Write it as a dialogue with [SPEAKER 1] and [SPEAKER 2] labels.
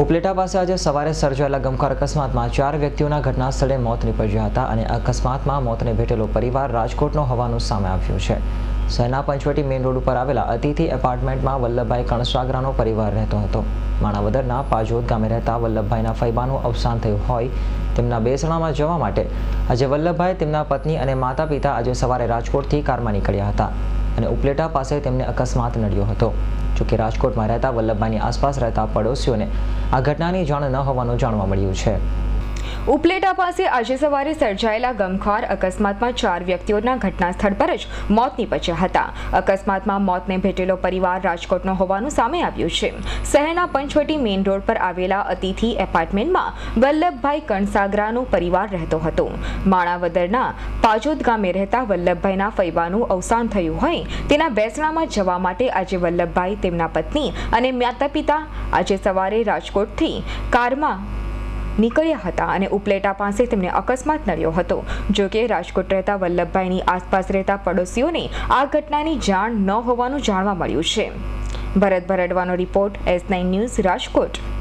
[SPEAKER 1] ઉપલેટા પાસે આજે સવારે સર્જાયેલા ગમખાર અકસ્માતમાં ચાર વ્યક્તિઓના ઘટના સ્થળે મોત નીપજ્યા હતા અને અકસ્માતમાં મોતને ભેટેલો પરિવાર રાજકોટનો હોવાનું સામે આવ્યું છે. શહેરના પંચવટી મેઇન રોડ ઉપર આવેલા અતિથિ એપાર્ટમેન્ટમાં વલ્લભભાઈ કણસાગરાનો પરિવાર રહેતો હતો. માણાવદરના પાજોદ ગામે રહેતા વલ્લભભાઈના ફૈબાનું અવસાન થયું હોય તેમના બેસણામાં જવા માટે આજે વલ્લભભાઈ તેમના પત્ની અને માતા પિતા આજે સવારે રાજકોટથી કારમાં નીકળ્યા હતા. અને ઉપલેટા પાસે તેમને અકસ્માત નડ્યો હતો. જોકે રાજકોટમાં રહેતા વલ્લભભાઈની આસપાસ રહેતા પડોશીઓને આ ઘટનાની જાણ ન હોવાનું જાણવા મળ્યું છે.
[SPEAKER 2] ઉપલેટા પાસે આજે સવારે સર્જાયેલા ગમખ્વાર અકસ્માતમાં ચાર વ્યક્તિઓના ઘટના સ્થળ પર જ મોત નીપજ્યા હતા. અકસ્માતમાં મોતને ભેટેલો પરિવાર રાજકોટનો હોવાનું સામે આવ્યું છે. શહેરના પંચવટી મેઇન રોડ પર આવેલા અતિથિ એપાર્ટમેન્ટમાં વલ્લભભાઈ કણસાગરાનો પરિવાર રહેતો હતો. માણાવદરના પાજોદ ગામે રહેતા વલ્લભભાઈના ફૈવાનું અવસાન થયું હોય તેના બેસણામાં જવા માટે આજે વલ્લભભાઈ તેમના પત્ની અને માતા પિતા આજે સવારે રાજકોટથી કારમાં નીકળ્યા હતા અને ઉપલેટા પાસે તેમને અકસ્માત નડ્યો હતો. જો કે રાજકોટ રહેતા વલ્લભભાઈની આસપાસ રહેતા પડોશીઓને આ ઘટનાની જાણ ન હોવાનું જાણવા મળ્યું છે. Bharat ભરડવાનો report S nine news Rajkot.